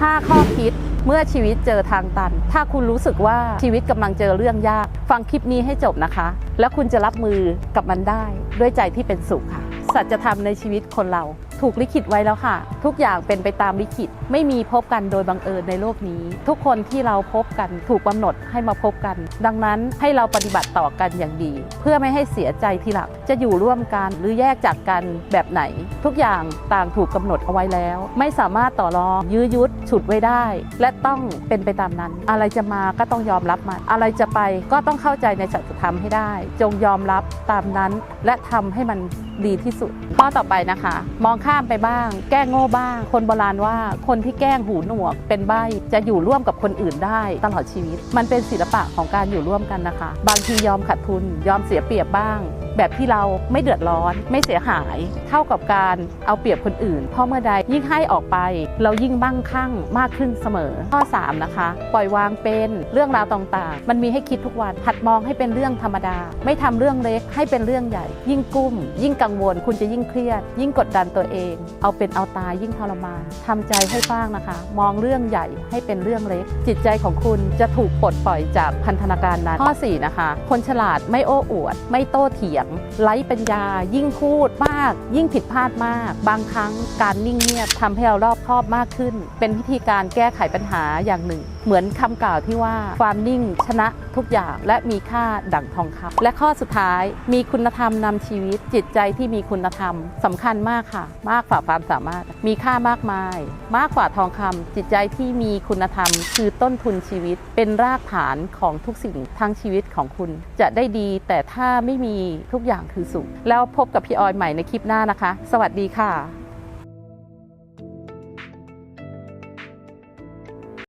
5 ข้อคิดเมื่อชีวิตเจอทางตัน ถ้าคุณรู้สึกว่าชีวิตกำลังเจอเรื่องยาก ฟังคลิปนี้ให้จบนะคะ แล้วคุณจะรับมือกับมันได้ด้วยใจที่เป็นสุขค่ะ สัจธรรมในชีวิตคนเรา ถูกลิขิตไว้แล้วค่ะ ทุกอย่างเป็นไปตามลิขิต ไม่มีพบกันโดยบังเอิญในโลกนี้ ทุกคนที่เราพบกันถูกกำหนดให้มาพบกัน ดังนั้นให้เราปฏิบัติต่อกันอย่างดี เพื่อไม่ให้เสียใจทีหลังจะอยู่ร่วมกันหรือแยกจากกันแบบไหน ทุกอย่างต่างถูกกำหนดเอาไว้แล้ว ไม่สามารถต่อรองยื้อยุดฉุดไว้ได้ และต้องเป็นไปตามนั้น อะไรจะมาก็ต้องยอมรับมันอะไรจะไปก็ต้องเข้าใจในสัจธรรมให้ได้ จงยอมรับตามนั้น และทำให้มัน ดีที่สุด ข้อต่อไปนะคะ มองข้ามไปบ้าง แก้งโง่บ้าง คนโบราณว่าคนที่แกล้งหูหนวก เป็นใบ้จะอยู่ร่วมกับคนอื่นได้ตลอดชีวิต มันเป็นศิลปะของการอยู่ร่วมกันนะคะ บางทียอมขาดทุน ยอมเสียเปรียบบ้างแบบที่เราไม่เดือดร้อน ไม่เสียหาย เท่ากับการเอาเปรียบคนอื่น เพราะเมื่อใดยิ่งให้ออกไป เรายิ่งมั่งคั่งมากขึ้นเสมอ ข้อ 3 นะคะ ปล่อยวางเป็นเรื่องราวต่างๆ มันมีให้คิดทุกวันหัดมองให้เป็นเรื่องธรรมดา ไม่ทำเรื่องเล็กให้เป็นเรื่องใหญ่ ยิ่งกุ้ม ยิ่งกังวล คุณจะยิ่งเครียด ยิ่งกดดันตัวเอง เอาเป็นเอาตายยิ่งทรมานทำใจให้ฟ้างนะคะ มองเรื่องใหญ่ให้เป็นเรื่องเล็ก จิตใจของคุณจะถูกปลดปล่อยจากพันธนาการนั้นข้อ4นะคะคนฉลาดไม่โอ้อวด ไม่โต้เถียงไร้ปัญญา ยิ่งพูดมาก ยิ่งผิดพลาดมาก บางครั้งการนิ่งเงียบทำให้เรารอบคอบมากขึ้น เป็นวิธีการแก้ไขปัญหาอย่างหนึ่ง เหมือนคำกล่าวที่ว่าความนิ่งชนะทุกอย่างและมีค่าดั่งทองคำและข้อสุดท้าย มีคุณธรรมนำชีวิต จิตใจที่มีคุณธรรมสำคัญมากค่ะ มากกว่าความสามารถ มีค่ามากมาย มากกว่าทองคำจิตใจที่มีคุณธรรม คือต้นทุนชีวิต เป็นรากฐานของทุกสิ่งทั้งชีวิตของคุณ จะได้ดีแต่ถ้าไม่มีทุกอย่างคือสุข แล้วพบกับพี่ออยใหม่ในคลิปหน้านะคะ สวัสดีค่ะ